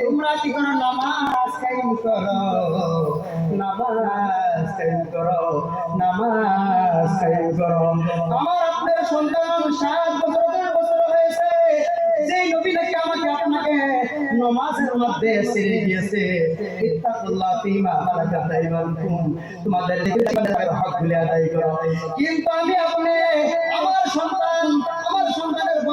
তোমরা কি করো নামাজ কায়েম করো, নামাজ কায়েম করো, নামাজ কায়েম করো। আমার আপনার সন্তান সাত বছর দশ বছর হয়েছে। যে নবী নাকি আমাকে আপনাকে নমাজের মধ্যে ছেড়ে দিয়েছে। ইত্তাকুল্লাহ ফিমা মালাকাত আইমানুকুম তোমাদের তোমাদের হকগুলি আদায় করো। কিন্তু আমি আপনি আমার সন্তান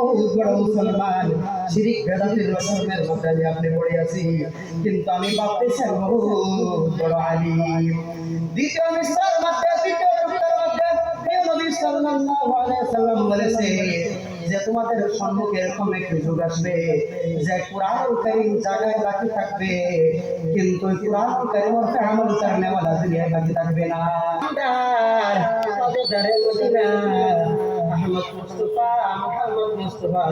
বড় মুসলমান শিরিক বেদাতের রসমের মধ্যে আপনি পড়ে আছি কিন্তু আমি ভাবতেছি আমি বহু বড় আলিম দ্বিতীয় মিশ্রার মধ্যে দ্বিতীয় টুকরার মধ্যে নবী সাল্লাল্লাহু আলাইহি সাল্লাম বলেছে যে তোমাদের সম্মুখে এরকম একটি যুগ আসবে যে কোরআনুল কারীম জায়গায় বাকি থাকবে কিন্তু ওই কোরআনুল কারীম অর্থে আমল করনে वाला দুনিয়ায় বাকি থাকবে না। আহমদ মুস্তফা, মুহাম্মদ মুস্তফা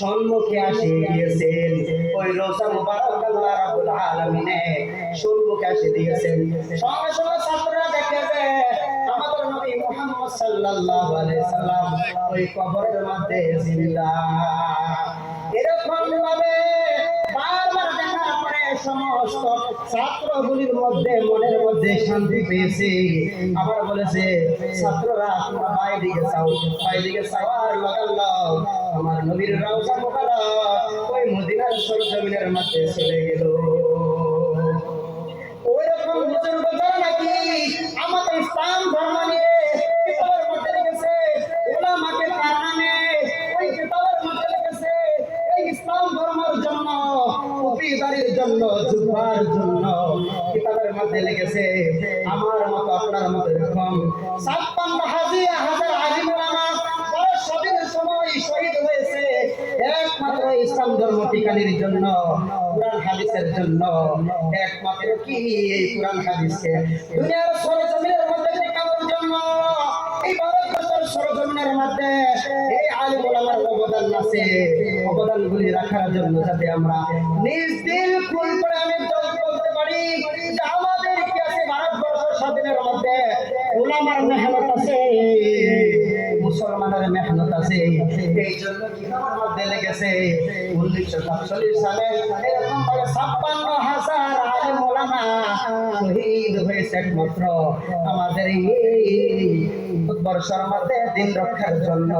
সম্মুখে আসে গিয়েছেন। ওই রোজা মুবারক আল্লাহ রাব্বুল আলামিনে সম্মুখে আসে দিয়েছেন। সঙ্গে সঙ্গে ছাত্ররা দেখে আমাদের নবী মুহাম্মদ সাল্লাল্লাহু আলাইহি সাল্লাম ওই কবরের মধ্যে জিন্দা সমস্ত ছাত্রগুলির মধ্যে, মনের মধ্যে শান্তি পেয়েছে। আবার বলেছে, ছাত্ররা, তোমরা বাইদিকে চাও বাইদিকে চাওয়ার লাগাল্লাহ আমার নবীর রাউসা মোকারক ওই মদিনার সরজমিনের মধ্যে চলে গেল। জন্য জুব্বার জন্য। কিতাবের মধ্যে লিখেছে আমার মতো আপনার মতো এরকম ছাপ্পান্ন হাজার হাজার আলিম উলামা তারা স্বাধীনের সময় শহীদ হয়েছে। একমাত্র ইসলাম ধর্ম টিকানির জন্য, কোরআন হাদিসের জন্য। একমাত্র কি এই কোরআন হাদিসকে দুনিয়ার সরজমিনের মধ্যে টিকানোর জন্য, এই ভারতবর্ষের সরজমিনের মধ্যে এই অবদান আছে রাখার জন্য যাতে আমরা নিজ দিল খুল করে আমি জল বলতে পারি। আমাদের ইতিহাসে ভারতবর্ষ স্বাধীনের মধ্যে ওলামার মেহনত আছে, মুসলমানের মেহনত আছে। এই জন্য কিতাবের মধ্যে উনিশশো সাতচল্লিশ সালে এরকম ভাবে ছাপ্পান্ন হাজার আলিম ওলামা শহীদ হয়েছে একমাত্র আমাদের এই ভারতবর্ষের মধ্যে দিন রক্ষার জন্য।